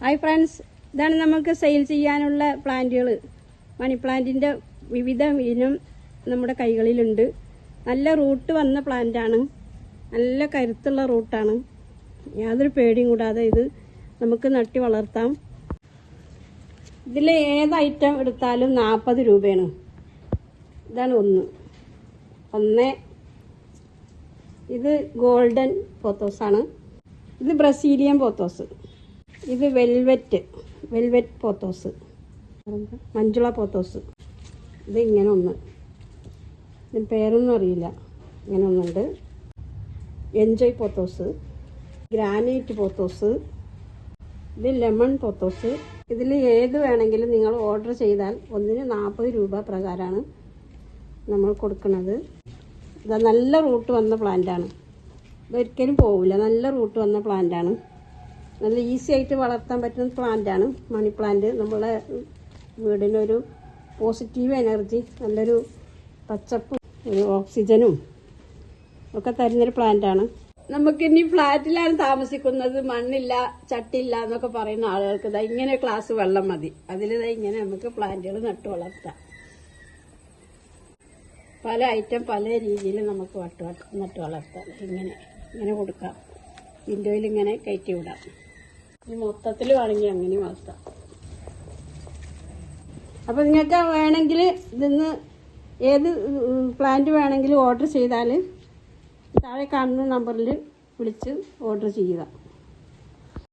Hi friends. ഇതാണ് നമുക്ക് sale ചെയ്യാനുള്ള പ്ലാന്റുകൾ മണി പ്ലാന്റിന്റെ വിവിധ ഇനം നമ്മുടെ കൈകളിലുണ്ട്. നല്ല റൂട്ട് വന്ന പ്ലാന്റാണ് നല്ല കരുത്തുള്ള റൂട്ടാണ് യാതൊരു പേടിയും കൂടാതെ ഇത് നമുക്ക് നട്ടി വളർത്താം. ഇതിൽ ഏത് ഐറ്റം എടുത്താലും നാൽപ്പത് രൂപയാണ്. ഇതാണ് ഒന്ന്. ഒന്ന്. ഇത് ഗോൾഡൻ പോത്തോസാണ് ഇത് ബ്രസീലിയൻ പോത്തോസ് ഇത് velvet velvet pothos. Manjula pothos. ഇത് ഇങ്ങനെ ഒന്ന്. ഇതിന് പേരൊന്നും അറിയില്ല. ഇങ്ങനെ ഒന്നുണ്ട്. Enjoy pothos. Granite pothos. ഇത് ലെമൺ പോത്തോസ്. ഇതിൽ ഏത് വേണമെങ്കിലും നിങ്ങൾ ഓർഡർ ചെയ്താൽ ഒന്നിന് നാൽപ്പത് രൂപ പ്രകാരമാണ് നമ്മൾ കൊടുക്കുന്നത്. ഇതാ നല്ല റൂട്ട് വന്ന പ്ലാന്റാണ്. ഇതൊരിക്കലും പോവില്ല. നല്ല റൂട്ട് വന്ന പ്ലാന്റാണ്. നല്ല ഈസി ആയിട്ട് വളർത്താൻ പറ്റുന്ന പ്ലാന്റാണ് മണി പ്ലാന്റ് നമ്മളെ വീടിനൊരു പോസിറ്റീവ് എനർജി നല്ലൊരു പച്ചപ്പും ഒരു ഓക്സിജനും ഒക്കെ തരുന്നൊരു പ്ലാന്റാണ് നമുക്ക് ഇനി ഫ്ലാറ്റിലാണ് താമസിക്കുന്നത്. മണ്ണില്ല ചട്ടില്ല എന്നൊക്കെ പറയുന്ന ആളുകൾക്ക് ഇതാ ഇങ്ങനെ ക്ലാസ് വെള്ളം മതി. അതിൽ ഇങ്ങനെ നമുക്ക് പ്ലാന്റുകൾ നട്ടു വളർത്താം. പല ഐറ്റം പല രീതിയിൽ നമുക്ക് നട്ട് വളർത്താം. ഇങ്ങനെ ഇങ്ങനെ കൊടുക്കാം. വിൻഡോയിൽ ഇങ്ങനെ കയറ്റി വിടാം. മൊത്തത്തിൽ വേണമെങ്കിൽ അങ്ങനെ വളർത്താം അപ്പോൾ നിങ്ങൾക്ക് വേണമെങ്കിൽ ഇതിന്ന് ഏത് പ്ലാന്റ് വേണമെങ്കിലും ഓർഡർ ചെയ്താൽ താഴെ കാണുന്ന നമ്പറിൽ വിളിച്ച് ഓർഡർ ചെയ്യുക.